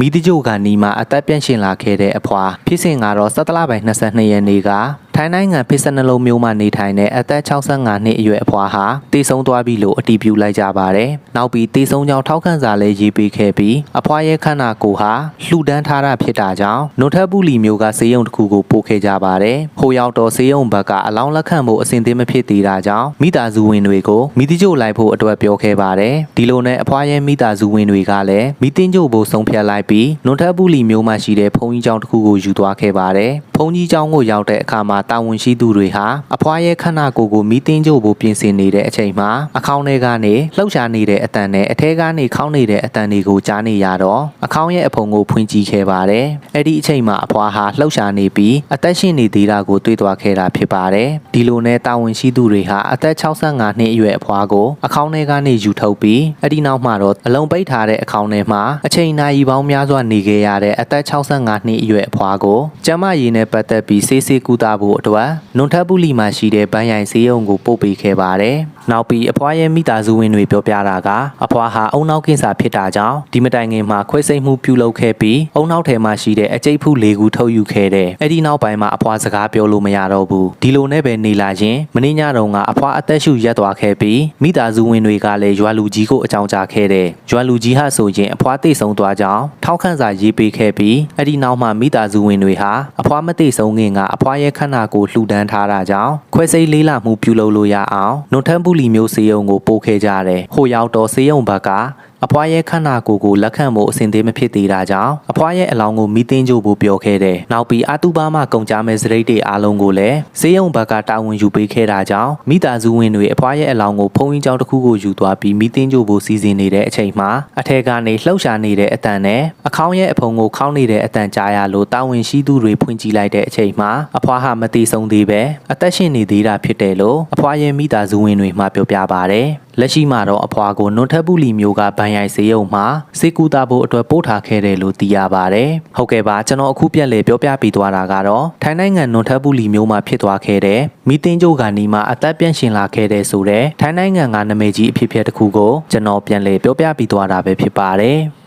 မိတကြိုကနီးမှာအသက်ပြန့်ရှင်လာခဲ့တဲ့အဖွာဖြစ်စဉ်ကတော့စက်တလပိုင်း22ရက်နေ့က ထိုင်းနိုင်ငံဖစ်စနလုံးမြို့မှာနေထိုင်တဲ့အသက်65နှစ်အရွယ်အဖွာဟာတည်ဆုံသွားပြီလို့အတည်ပြုလိုက်ကြပါတယ်။နောက်ပြီးတည်ဆုံကြောင်ထောက်ခံစာလည်းရေးပေးခဲ့ပြီးအဖွာရဲ့ခန္ဓာကိုယ်ဟာလှူဒန်းထားတာဖြစ်တာကြောင့်နုထပ်ပူလီမျိုးကဈေးရုံတစ်ခုကိုပို့ခဲ့ကြပါတယ်။ဟိုရောက်တော့ဈေးရုံဘက်ကအလောင်းလက်ခံဖို့အဆင်သင့်မဖြစ်သေးတာကြောင့်မိသားစုဝင်တွေကိုမိတိကျို့လိုက်ဖို့အတွက်ပြောခဲ့ပါတယ်။ဒီလိုနဲ့အဖွာရဲ့မိသားစုဝင်တွေကလည်းမိတင်းကျို့ဖို့ဆုံးဖြတ်လိုက်ပြီးနုထပ်ပူလီမျိုးမှာရှိတဲ့ဘုံကြီးကျောင်းတစ်ခုကိုယူသွားခဲ့ပါတယ်။ဘုံကြီးကျောင်းကိုရောက်တဲ့အခါမှာတာဝန်ရှိသူတွေဟာအဖွာရဲ့ခန္ဓာကိုယ်ကိုမိတင်းကျို့ဖို့ပြင်ဆင်နေတဲ့အချိန်မှာအခေါင်းထဲကနေလှုပ်ရှားနေတဲ့အတန်နဲ့အထဲကနေခေါင်းနေတဲ့အတန်တွေကိုကြားနေရတော့အခေါင်းရဲ့အဖုံကိုဖွင့်ကြည့်ခဲ့ပါတယ်။အဲ့ဒီအချိန်မှာအဖွာဟာလှုပ်ရှားနေပြီးအသက်ရှင်နေသေးတာကိုတွေ့သွားခဲ့တာဖြစ်ပါတယ်။ဒီလိုနဲ့တာဝန်ရှိသူတွေဟာအသက်65နှစ်အရွယ်အဖွာကိုအခေါင်းထဲကနေယူထုတ်ပြီးအဲ့ဒီနောက်မှာတော့အလုံးပိတ်ထားတဲ့အခေါင်းထဲမှာအချိန်နာရီပေါင်းများစွာနေခဲ့ရတဲ့အသက်65နှစ်အရွယ်အဖွာကိုကျမရည်နဲ့ပတ်သက်ပြီးဆေးဆေးကူတာဖို့အတွက်နွန်ထပ်ပူလီမှာရှိတဲ့ဗန်းရိုင်ဆေးရုံကိုပို့ပေးခဲ့ပါတယ်။နောက်ပြီးအဖွာရဲ့မိသားစုဝင်တွေပြောပြတာကအဖွာဟာအုံနောက်ကင်ဆာဖြစ်တာကြောင့်ဒီမတိုင်ခင်မှာခွဲစိတ်မှုပြုလုပ်ခဲ့ပြီးအုံနောက်ထဲမှာရှိတဲ့အကျိတ်ဖူးလေးခုထုတ်ယူခဲ့တဲ့အဲ့ဒီနောက်ပိုင်းမှာအဖွာစကားပြောလို့မရတော့ဘူးဒီလိုနဲ့ပဲနေလာရင်မင်းညတုန်းကအဖွာအသက်ရှူရက်သွားခဲ့ပြီးမိသားစုဝင်တွေကလည်းရွာလူကြီးကိုအကြောင်းကြားခဲ့တဲ့ရွာလူကြီးဟာဆိုရင်အဖွာတိတ်ဆုံးသွားကြောင်းထောက်ခန့်စာရေးပေးခဲ့ပြီးအဲ့ဒီနောက်မှာမိသားစုဝင်တွေဟာအဖွာမတိတ်ဆုံးခင်ကအဖွာရဲ့ခန္ဓာကိုယ်လှူဒန်းထားတာကြောင့်ခွဲစိတ်လေးလာမှုပြုလုပ်လို့ရအောင်နွန်ထမ်းပူလီမျိုးစေယုံကိုပို့ခဲ့ကြတယ်ဟိုရောက်တော့စေယုံဘက်က အဖွားရဲ့ခန္ဓာကိုယ်ကိုလက်ခံဖို့အဆင်သင့်မဖြစ်သေးတာကြောင့်အဖွားရဲ့အလောင်းကိုမိသိန်းကြို့ဖို့ပြောခဲ့တယ်။နောက်ပြီးအတူပါမှကုန်ကြမဲ့စရိတ်တွေအားလုံးကိုလည်းဈေးရုံဘက်ကတာဝန်ယူပေးခဲ့တာကြောင့်မိသားစုဝင်တွေအဖွားရဲ့အလောင်းကိုဖုံးရင်းကျောင်းတစ်ခုကိုယူသွားပြီးမိသိန်းကြို့ဖို့စီစဉ်နေတဲ့အချိန်မှာအထက်ကနေလှုပ်ရှားနေတဲ့အတန်နဲ့အခေါင်းရဲ့အဖုံကိုခေါင်းနေတဲ့အတန်ကြားရလို့တာဝန်ရှိသူတွေဖွင့်ကြည့်လိုက်တဲ့အချိန်မှာအဖွားဟာမတိဆုံးသေးပဲအသက်ရှင်နေသေးတာဖြစ်တယ်လို့အဖွားရဲ့မိသားစုဝင်တွေမှပြောပြပါတယ်။လက်ရှိမှာတော့အဖွားကိုနွန်ထက်ပူလီမျိုးကဗန်ရိုင်စေယုံမှာစေကူတာဖို့အတွက်ပို့ထားခဲ့တယ်လို့သိရပါတယ်။ဟုတ်ကဲ့ပါကျွန်တော်အခုပြက်လေပြောပြပေးသွားတာကတော့ထိုင်းနိုင်ငံနွန်ထက်ပူလီမျိုးမှာဖြစ်သွားခဲ့တဲ့မီတင်းကျိုးကနီမှာအသက်ပြန့်ရှင်လာခဲ့တဲ့ဆိုတဲ့ထိုင်းနိုင်ငံကနာမည်ကြီးအဖြစ်အပျက်တစ်ခုကိုကျွန်တော်ပြန်လေပြောပြပေးသွားတာပဲဖြစ်ပါတယ်။